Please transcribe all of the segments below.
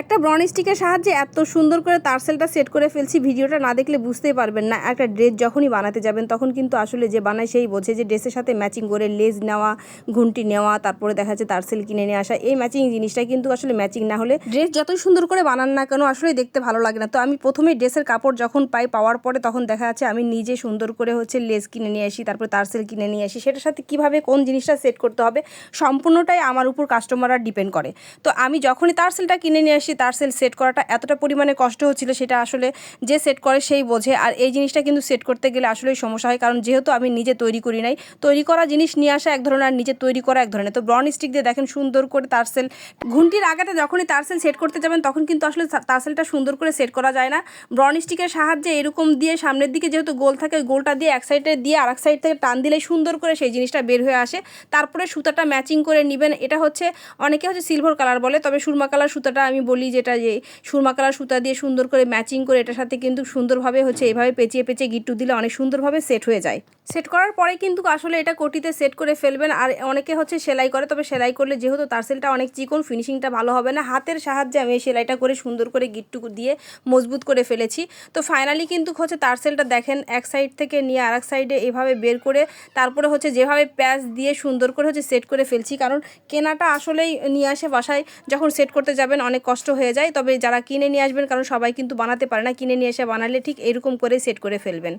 একটা ব্রন স্টিকের সাহায্যে এত সুন্দর করে তারসেলটা সেট করে ফেলছি, ভিডিওটা না দেখলে বুঝতেই পারবেন না। একটা ড্রেস যখনই বানাতে যাবেন, তখন কিন্তু আসলে যে বানায় সেই বোঝে যে ড্রেসের সাথে ম্যাচিং করে লেজ নেওয়া, ঘুমটি নেওয়া, তারপরে দেখা যাচ্ছে তারসেল কিনে নিয়ে আসা, এই ম্যাচিং জিনিসটা কিন্তু আসলে ম্যাচিং না হলে ড্রেস যতই সুন্দর করে বানান না কেন আসলে দেখতে ভালো লাগে না। তো আমি প্রথমেই ড্রেসের কাপড় যখন পাই পাওয়ার পরে তখন দেখা যাচ্ছে আমি নিজে সুন্দর করে হচ্ছে লেস কিনে নিয়ে আসি, তারপরে তারসেল কিনে নিয়ে আসি। সেটার সাথে কীভাবে কোন জিনিসটা সেট করতে হবে, সম্পূর্ণটাই আমার উপর কাস্টমাররা ডিপেন্ড করে। তো আমি যখনই তারসেলটা কিনে নিয়ে আসি তারসেল সেট করাটা এতটা পরিমাণে কষ্ট হচ্ছিল সেটা আসলে যে সেট করে সেই বোঝে। আর এই জিনিসটা কিন্তু সেট করতে গেলে আসলেই সমস্যা হয়। কারণ যেহেতু আমি নিজে তৈরি করি নাই, তৈরি করা জিনিস নিয়ে আসা এক ধরনের আর নিজে তৈরি করা এক ধরনের। তো ব্রন স্টিক দিয়ে দেখেন সুন্দর করে তারসেল ঘুমটির আগাতে যখনই তারসেল সেট করতে যাবেন, তখন কিন্তু আসলে তারসেলটা সুন্দর করে সেট করা যায় না। ব্রন স্টিকের সাহায্যে এরকম দিয়ে সামনের দিকে যেহেতু গোল থাকে গোলটা দিয়ে এক সাইডে দিয়ে আর এক সাইড থেকে টান দিলে সুন্দর করে সেই জিনিসটা বের হয়ে আসে। তারপরে সুতাটা ম্যাচিং করে নেবেন। এটা হচ্ছে অনেকে হচ্ছে সিলভার কালার বলে, তবে সুরমা কালার সুতাটা আমি বলি যেটা যে সুরমা কালার সুতা দিয়ে সুন্দর করে ম্যাচিং করে এটার সাথে কিন্তু সুন্দরভাবে হচ্ছে এভাবে পেঁচিয়ে পেঁচিয়ে গিট্টু দিলে অনেক সুন্দরভাবে সেট হয়ে যায়। সেট করার পরে কিন্তু আসলে এটা কোটিতে সেট করে ফেলবেন। আর অনেকে হচ্ছে সেলাই করে, তবে সেলাই করলে যেহেতু তারসেলটা অনেক চিকন ফিনিশিংটা ভালো হবে না। হাতের সাহায্যে আমি এই সেলাইটা করে সুন্দর করে গিট্টু দিয়ে মজবুত করে ফেলেছি। তো ফাইনালি কিন্তু হচ্ছে তারসেলটা দেখেন, এক সাইড থেকে নিয়ে আর এক সাইডে এভাবে বের করে, তারপরে হচ্ছে যেভাবে প্যাচ দিয়ে সুন্দর করে হচ্ছে সেট করে ফেলছি। কারণ কেনাটা আসলেই নিয়ে আসে বাসায়, যখন সেট করতে যাবেন অনেক কষ্ট হয়ে যায়। তবে যারা কিনে নিয়ে আসবেন, কারণ সবাই কিন্তু বানাতে পারে না, কিনে নিয়ে এসে বানালে ঠিক এরকম করে সেট করে ফেলবেন।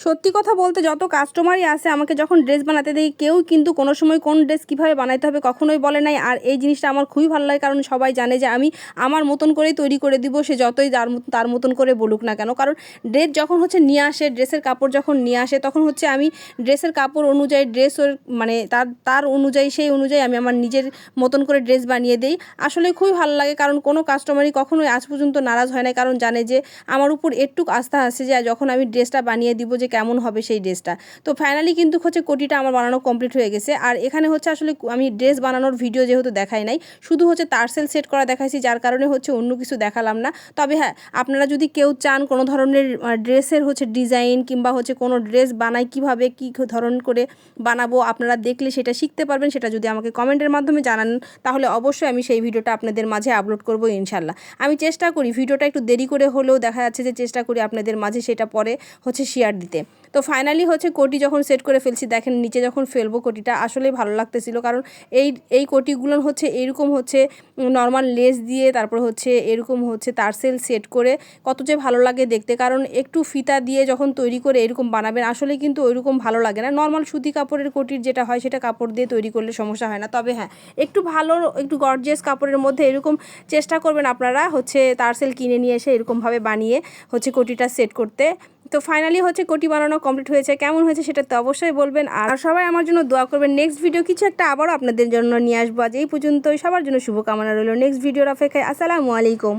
সত্যি কথা বলতে যত কাস্টমারই আসে, আমাকে যখন ড্রেস বানাতে দিই কেউ কিন্তু কোনো সময় কোন ড্রেস কীভাবে বানাইতে হবে কখনোই বলে নাই। আর এই জিনিসটা আমার খুবই ভালো লাগে, কারণ সবাই জানে যে আমি আমার মতন করেই তৈরি করে দিব, সে যতই তার তার মতন করে বলুক না কেন। কারণ ড্রেস যখন হচ্ছে নিয়ে আসে ড্রেসের কাপড় যখন নিয়ে আসে, তখন হচ্ছে আমি ড্রেসের কাপড় অনুযায়ী ড্রেস মানে তার তার অনুযায়ী, সেই অনুযায়ী আমি আমার নিজের মতন করে ড্রেস বানিয়ে দিই। আসলে খুবই ভালো লাগে, কারণ কোনো কাস্টমারই কখনোই আজ পর্যন্ত নারাজ হয় না কারণ জানে যে আমার উপর একটু আস্থা আছে যে যখন আমি ড্রেসটা বানিয়ে দিব, যে কেমন হবে সেই ড্রেসটা। তো ফাইনালি কিন্তু হচ্ছে কোটিটা আমার বানানো কমপ্লিট হয়ে গেছে। আর এখানে হচ্ছে আসলে আমি ড্রেস বানানোর ভিডিও যেহেতু দেখাই নাই, শুধু হচ্ছে তারসেল সেট করা দেখাইছি, যার কারণে হচ্ছে অন্য কিছু দেখালাম না। তবে হ্যাঁ আপনারা যদি কেউ চান কোনো ধরনের ড্রেসের হচ্ছে ডিজাইন কিংবা হচ্ছে কোনো ড্রেস বানাই কীভাবে, কী ধরন করে বানাবো, আপনারা দেখলে সেটা শিখতে পারবেন, সেটা যদি আমাকে কমেন্টের মাধ্যমে জানান, তাহলে অবশ্যই আমি সেই ভিডিওটা আপনাদের মাঝে আপলোড করব ইনশাল্লাহ আমি চেষ্টা করি ভিডিওটা একটু দেরি করে হলেও দেখা যাচ্ছে যে চেষ্টা করি আপনাদের মাঝে সেটা পরে হচ্ছে শেয়ার দিতে। তো ফাইনালি হচ্ছে কোটি যখন সেট করে ফেলছি, দেখেন নিচে যখন ফেলব কোটিটা আসলেই ভালো লাগতেছিল। কারণ এই এই কোটিগুলো হচ্ছে এরকম হচ্ছে নর্মাল লেস দিয়ে তারপর হচ্ছে এরকম হচ্ছে তারসেল সেট করে কত যে ভালো লাগে দেখতে। কারণ একটু ফিতা দিয়ে যখন তৈরি করে এরকম বানাবেন, আসলে কিন্তু ওইরকম ভালো লাগে না। নর্মাল সুতি কাপড়ের কোটির যেটা হয় সেটা কাপড় দিয়ে তৈরি করলে সমস্যা হয় না। তবে হ্যাঁ একটু ভালো, একটু গর্জিয়াস কাপড়ের মধ্যে এরকম চেষ্টা করবেন আপনারা হচ্ছে তারসেল কিনে নিয়ে এসে এরকমভাবে বানিয়ে হচ্ছে কোটিটা সেট করতে। তো ফাইনালি হচ্ছে কোটি বানানো কমপ্লিট হয়েছে। কেমন হয়েছে সেটা তো অবশ্যই বলবেন। আর সবাই আমার জন্য দোয়া করবেন। নেক্সট ভিডিও কিছু একটা আবারও আপনাদের জন্য নিয়ে আসব। আজ এই পর্যন্তই। সবার জন্য শুভকামনা রইল। নেক্সট ভিডিওর অপেক্ষায় আসসালামু আলাইকুম।